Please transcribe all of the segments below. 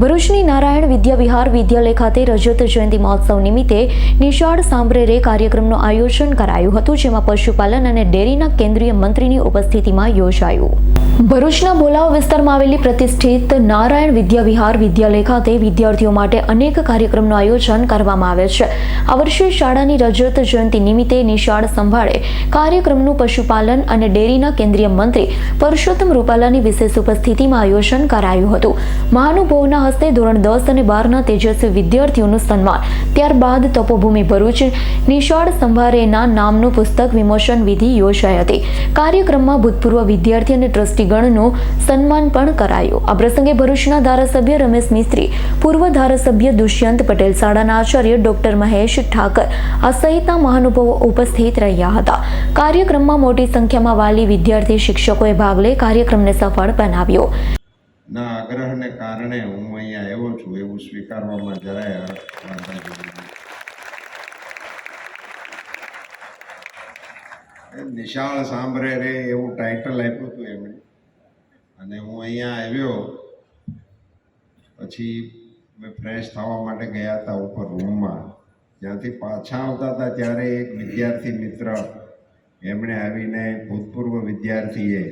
ભરૂચની નારાયણ વિદ્યાવિહાર વિદ્યાલય ખાતે રજત જયંતિ મહોત્સવ નિમિત્તે નિશાળ સાંભરેરે કાર્યક્રમનું આયોજન કરાયું હતું, જેમાં પશુપાલન અને ડેરીના કેન્દ્રીય મંત્રીની ઉપસ્થિતિમાં યોજાયું. ભરૂચના બોલાવ વિસ્તારમાં આવેલી પ્રતિષ્ઠિત નારાયણ વિદ્યાવિહાર વિદ્યાલય ખાતે વિદ્યાર્થીઓ માટે અનેક કાર્યક્રમનું આયોજન કરવામાં આવે છે. આ વર્ષે શાળાની રજત જયંતિ નિમિત્તે નિશાળ સંભાળે કાર્યક્રમનું પશુપાલન અને ડેરીના કેન્દ્રીય મંત્રી પરસોત્તમ રૂપાલાની વિશેષ ઉપસ્થિતિમાં આયોજન કરાયું હતું. મહાનુભાવોના હસ્તે ધોરણ દસ અને બારના તેજસ્વી વિદ્યાર્થીઓનું સન્માન. ત્યારબાદ તપોભૂમિ ભરૂચ નિશાળ સંભારેના નામનું પુસ્તક વિમોચન વિધિ યોજાઈ હતી. કાર્યક્રમમાં ભૂતપૂર્વ વિદ્યાર્થી અને ટ્રસ્ટીગણનું સન્માન પણ કરાયું. આ પ્રસંગે ભરૂચના ધારાસભ્ય રમેશ મિસ્ત્રી, પૂર્વ ધારાસભ્ય દુષ્યંત પટેલ, શાળાના આચાર્ય ડોક્ટર મહેશ ઠાકર, આ સહિતના મહાનુભાવો ઉપસ્થિત રહ્યા હતા. કાર્યક્રમમાં મોટી સંખ્યામાં વાલી વિદ્યાર્થી શિક્ષકોએ ભાગ લઈ કાર્યક્રમને સફળ બનાવ્યો. ના આગ્રહને કારણે હું અહીંયા આવ્યો છું એવું સ્વીકારવામાં જરાય વાંધા નિશાળ સાંભળે રે એવું ટાઇટલ આપ્યું હતું એમણે. અને હું અહીંયા આવ્યો, પછી મેં ફ્રેશ થવા માટે ગયા હતા ઉપર રૂમમાં ત્યાંથી પાછા આવતા હતા ત્યારે એક વિદ્યાર્થી મિત્ર એમણે આવીને ભૂતપૂર્વ વિદ્યાર્થીએ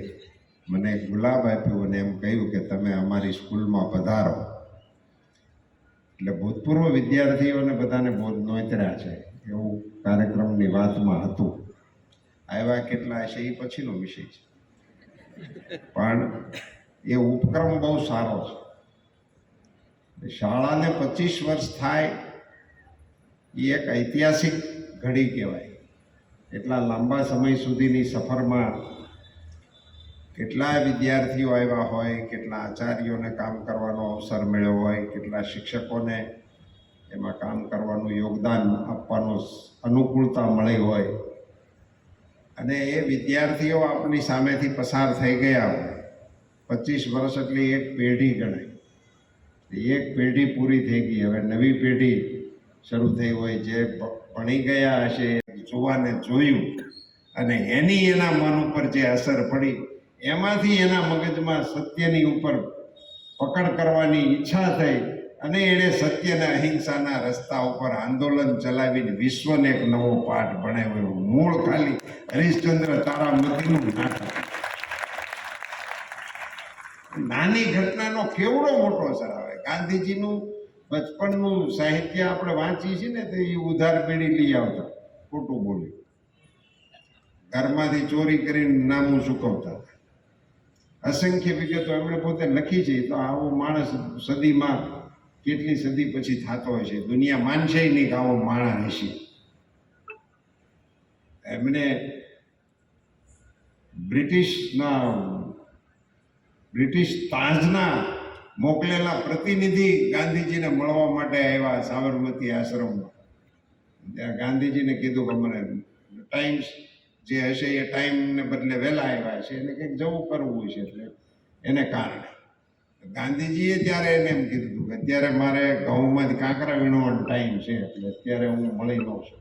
મને ગુલાબ આપ્યું અને એમ કહ્યું સ્કૂલમાં પધારો. એટલે ભૂતપૂર્વ વિદ્યાર્થીઓને બધાને બહુ નોતર્યા છે એવું કાર્યક્રમની વાતમાં હતું. આવ્યા કેટલા હશે એ પછીનો વિષય છે. પણ એ ઉપક્રમ બહુ સારો છે. શાળાને પચીસ વર્ષ થાય એ એક ઐતિહાસિક ઘડી કહેવાય. એટલા લાંબા સમય સુધીની સફરમાં કેટલા વિદ્યાર્થીઓ આવ્યા હોય, કેટલા આચાર્યોને કામ કરવાનો અવસર મળ્યો હોય, કેટલા શિક્ષકોને એમાં કામ કરવાનું યોગદાન આપવાનો અનુકૂળતા મળી હોય. અને એ વિદ્યાર્થીઓ આપણી સામેથી પસાર થઈ ગયા હોય. પચીસ વર્ષ એટલે એક પેઢી ગણાય. એક પેઢી પૂરી થઈ ગઈ. હવે નવી પેઢી શરૂ થઈ હોય, જે ભણી ગયા હશે, જોવાને જોયું અને એની એના મન ઉપર જે અસર પડી એમાંથી એના મગજમાં સત્યની ઉપર પકડ કરવાની ઈચ્છા થઈ અને એણે સત્યના અહિંસાના રસ્તા ઉપર આંદોલન ચલાવીને વિશ્વને એક નવો પાઠ ભણાવ્યો. મૂળ ખાલી હરિશ્ચંદ્ર તારામતીનું નાટક. નાની ઘટનાનો કેવડો મોટો અસર આવે? ગાંધીજીનું બચપણનું સાહિત્ય આપણે વાંચીએ છીએ ને તો એ ઉધાર પેઢી લઈ આવતા, ખોટું બોલી. ઘરમાંથી ચોરી કરીને નામું ચૂકવતા અસંખ્ય વિગતો એમણે પોતે લખી છે, તો આવો માણસ સદીમાં કેટલી સદી પછી થતો હોય છે? દુનિયા માનશે નહીં કે આવો માણસ હશે એમણે બ્રિટિશના, બ્રિટિશ તાજના મોકલેલા પ્રતિનિધિ ગાંધીજીને મળવા માટે આવ્યા સાબરમતી આશ્રમમાં. ત્યાં ગાંધીજીને કીધું કે મને ટાઈમ્સ જે હશે એ ટાઈમને બદલે વહેલા આવ્યા છે એને કંઈક જવું કરવું છે એટલે એને કારણે. ગાંધીજીએ ત્યારે એને એમ કીધું હતું કે અત્યારે મારે ઘઉંમાં જ કાંકરા વીણવાનો ટાઈમ છે એટલે અત્યારે હું મળી લઉં છું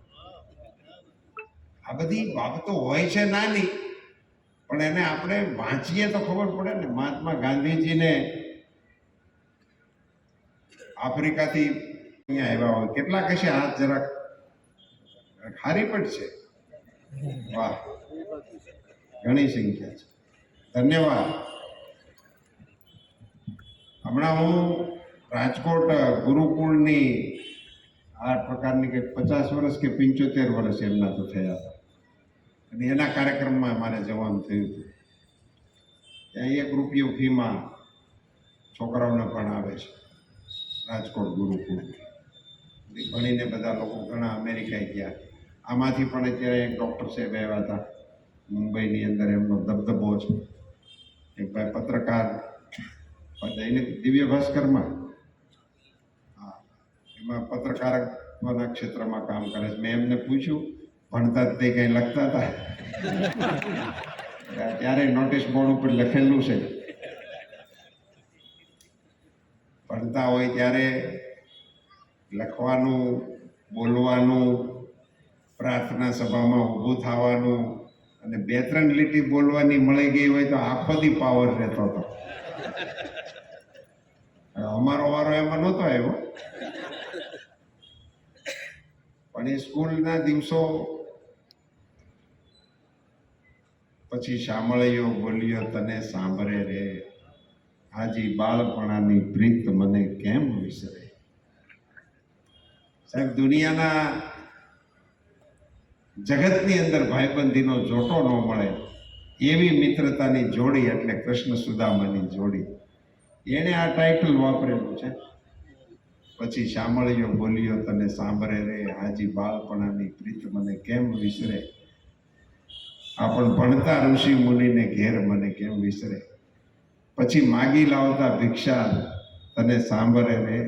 આ બધી બાબતો હોય છે નાની, પણ એને આપણે વાંચીએ તો ખબર પડે ને. મહાત્મા ગાંધીજીને આફ્રિકાથી અહીંયા આવ્યા હોય. કેટલા હશે હાથ જરાક. હારી પડશે વાહ. ઘણી સંખ્યા છે. ધન્યવાદ. હમણાં હું રાજકોટ ગુરુકુળની આ પ્રકારની કંઈક પચાસ વર્ષ કે પંચોતેર વર્ષ એમના તો થયા હતા. અને એના કાર્યક્રમમાં મારે જવાનું થયું હતું. ત્યાં એક રૂપિયો ફીમાં છોકરાઓને પણ આવે છે. રાજકોટ ગુરુકુળ ભણીને બધા લોકો ઘણા અમેરિકાએ ગયા. આમાંથી પણ અત્યારે એક ડૉક્ટર સાહેબ આવ્યા હતા. મુંબઈની અંદર એમનો દબદબો છે. એક ભાઈ પત્રકાર. દૈનિક દિવ્ય ભાસ્કરમાં. હા, એમાં પત્રકારના ક્ષેત્રમાં કામ કરે છે. મેં એમને પૂછ્યું, ભણતા જ તે કંઈ લખતા હતા? ત્યારે નોટિસ બોર્ડ ઉપર લખેલું છે? ભણતા હોય ત્યારે લખવાનું, બોલવાનું પ્રાર્થના સભામાં ઊભું થવાનું અને બે ત્રણ લીટી બોલવાની મળી ગઈ હોય તો આખો દી પાવર રહેતો હતો. અમારો વારો એમાં નહોતો આવ્યો. પણ એ સ્કૂલના દિવસો પછી સાંભળ્યો બોલ્યો, તને સાંભળે રે, હાજી બાળપણાની પ્રીત મને કેમ વિસરે? સાહેબ, દુનિયાના જગતની અંદર ભાઈબંધીનો જોટો ન મળે, એવી મિત્રતાની જોડી એટલે કૃષ્ણ સુદામાની જોડી. એણે આ ટાઇટલ વાપરેલું છે. પછી શામળિયો બોલ્યો, તને સાંભળે રે હાજી બાળપણાની પ્રીત, મને કેમ વિસરે? આ પણ ભણતા ઋષિ મુનિને ઘેર મને કેમ વિસરે? પછી માગી લાવતા ભિક્ષા, તને સાંભળે રે?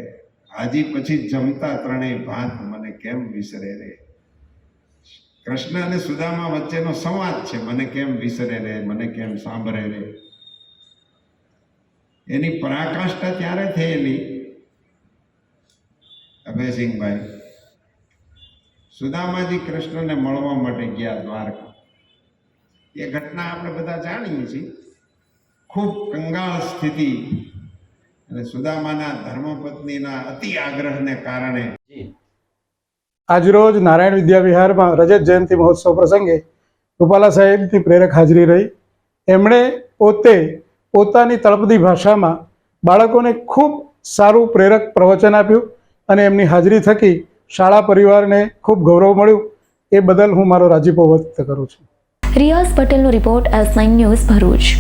હાજી પછી જમતા ત્રણેય ભાત મને કેમ વિસરે રે? કૃષ્ણ અને સુદામા વચ્ચેનો સંવાદ છે, મને કેમ વિસરે રે, મને કેમ સાંભળે રે? એની પરાકાષ્ઠા ત્યારે થયેલી? અભયસિંહભાઈ, સુદામાજી કૃષ્ણને મળવા માટે ગયા દ્વારકા. એ ઘટના આપણે બધા જાણીએ છીએ. ખૂબ કંગાળ સ્થિતિ અને સુદામાના ધર્મપત્નીના અતિ આગ્રહને કારણે આજરોજ નારાયણ વિદ્યા વિહારમાં રજત જયંતિ મહોત્સવ પ્રસંગે રૂપાલા સાહેબની પ્રેરક હાજરી રહી. એમણે પોતે પોતાની તળપદી ભાષામાં બાળકોને ખૂબ સારું પ્રેરક પ્રવચન આપ્યું અને એમની હાજરી થકી શાળા પરિવારને ખૂબ ગૌરવ મળ્યું. એ બદલ હું મારો રાજીપો વ્યક્ત કરું છું. રિયાઝ પટેલનો report S nine news Bharuch.